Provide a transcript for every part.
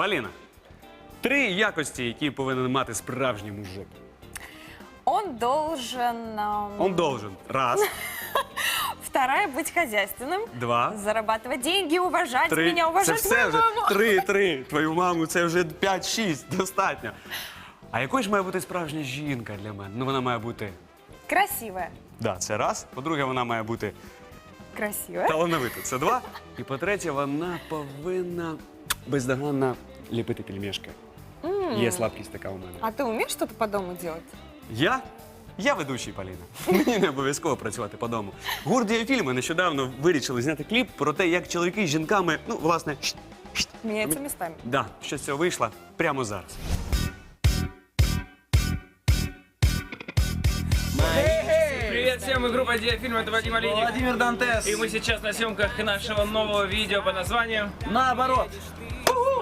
Поліна, три якості, які повинен мати справжній мужик. Он должен... эм, Он должен. Раз, Вторая, быть хозяйственным. два, Зарабатывать деньги, уважать три. меня, Це уважать все мою вже. маму. Три, три. Твою маму, це вже п'ять-шість. Достатньо. А якою ж має бути справжня жінка для мене? Ну, вона має бути. Красивая. Да, це раз. По-друге, вона має бути Красивая. талановита. Це два. І по-третє, вона повинна бездоганно ліпити пельмешки. Є слабкість така у мене. А ты умеешь что-то по дому делать? Я? Я ведучий Поліна. Мені не обов'язково працювати по дому. Гурт «Діафільми» нещодавно вирішили зняти кліп про те, як чоловіки з жінками, ну, власне, шт, шт. Меняются местами. да, що з цього вийшло прямо зараз. Привет всем, мы группа Диафильм, это Вадим Олейник. Владимир Дантес. И мы сейчас на съемках нашего нового видео по названию Наоборот.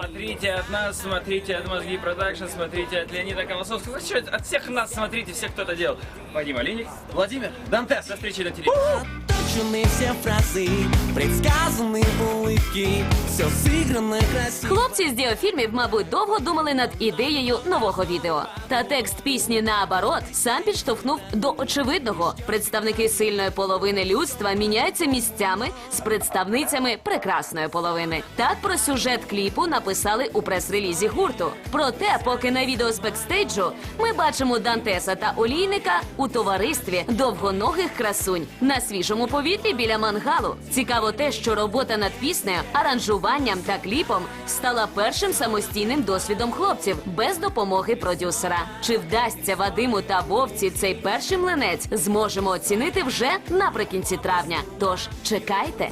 Смотрите от нас, смотрите от Мозги Продакшн, смотрите от Леонида Колосовского. Вообще, от всех нас смотрите, всех, кто это делал. Вадим Олейник. Владимир Дантес. До встречи на телевидении Точены все фразы, предсказаны улыбки, все сыграно красиво. Хлопці з діофільмів, мабуть, довго думали над ідеєю нового відео. Та текст пісні наоборот сам підштовхнув до очевидного. Представники сильної половини людства міняються місцями з представницями прекрасної половини. Так про сюжет кліпу написали у прес-релізі гурту. Проте, поки на відео з бекстейджу ми бачимо Дантеса та Олійника у товаристві довгоногих красунь на свіжому повітрі біля мангалу. Цікаво те, що робота над піснею, аранжуванням та кліпом стала першим самостійним досвідом хлопців без допомоги продюсера. Чи вдасться Вадиму та Вовці цей перший млинець, зможемо оцінити вже наприкінці травня. Тож чекайте.